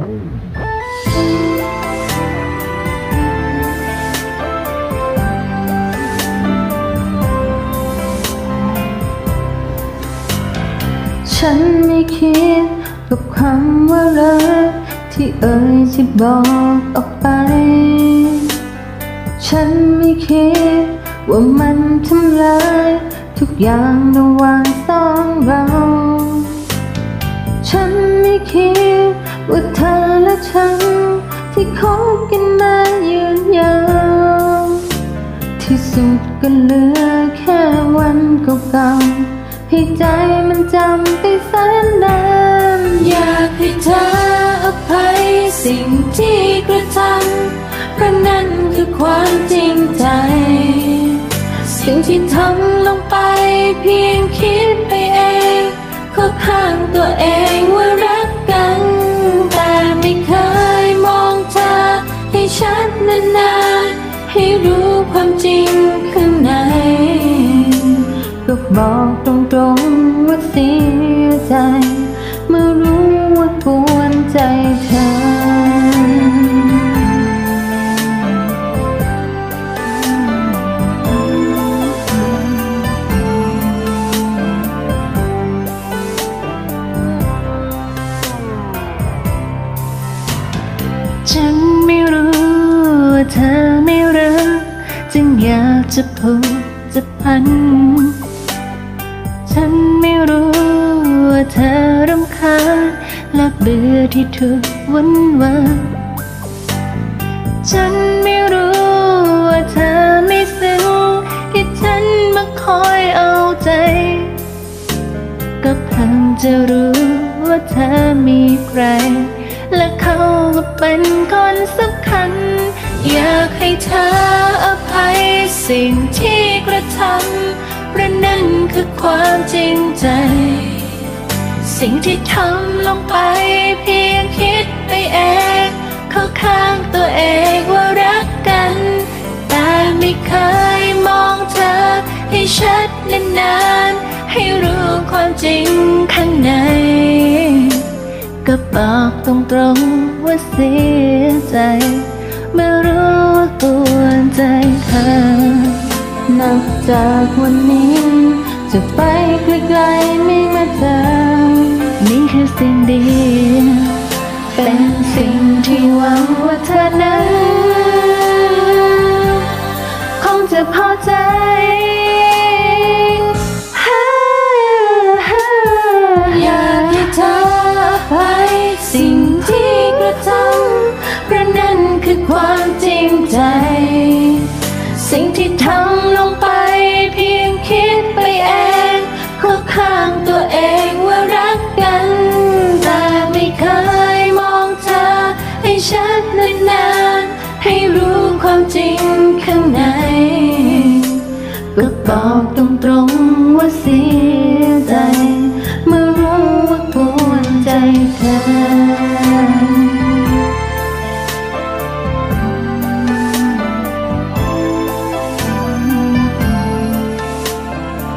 ฉันไม่คิดกับคำว่ารักที่เอ่ยที่บอกออกไป ฉันไม่คิดว่ามันทำลายทุกอย่างระหว่างสองเรา ฉันไม่คิดว่าเธ คบกันมายืนยาวที่สุดก็เหลือแค่วันเก่าๆให้ใจมันจำไปแสนนานอยากให้เธออภัยสิ่งที่กระทำเพราะนั่นคือความจริงใจ สิ่งที่ทำลงไปเพียงคิดไปเองเข้าข้างตัวเองว่า บอกตรงๆว่าเสียใจ เมื่อรู้ว่ากวนใจเธอ ฉันไม่รู้ว่าเธอไม่รักจึงอยากจะพูดจะพัน ฉันไม่รู้ว่าเธอรำคาญและเบื่อที่ถูกวันวานฉันไม่รู้ว่าเธอไม่ซึ้งที่ฉันมาคอยเอาใจ ก็เพิ่งจะรู้ว่าเธอมีใคร และเขาก็เป็นคนสำคัญ อยากให้เธออภัยสิ่งที่กระทำ เพระนั่นคือความจริงใจ สิ่งที่ทำลงไปเพียงคิดไปเองเข้าข้างตัวเองว่ารักกัน แต่ไม่เคยมองเธอให้ชัดนานๆให้รู้ความจริงข้างในก็บอกตรงๆว่าเสียใจ เมื่อรู้ว่ากวใจเธอ นับจากวันนี้ จะไปไกลๆไม่มาเจอนี่คือสิ่งดี เป็นสิ่งที่หวังว่าเธอนั้น จริงข้างในก็บอกตรงๆว่าเสียใจ เมื่อรู้ว่ากวนใจเธอ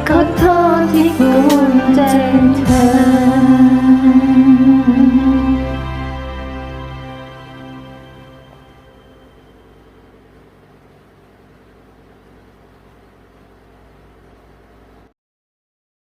ขอโทษที่กลั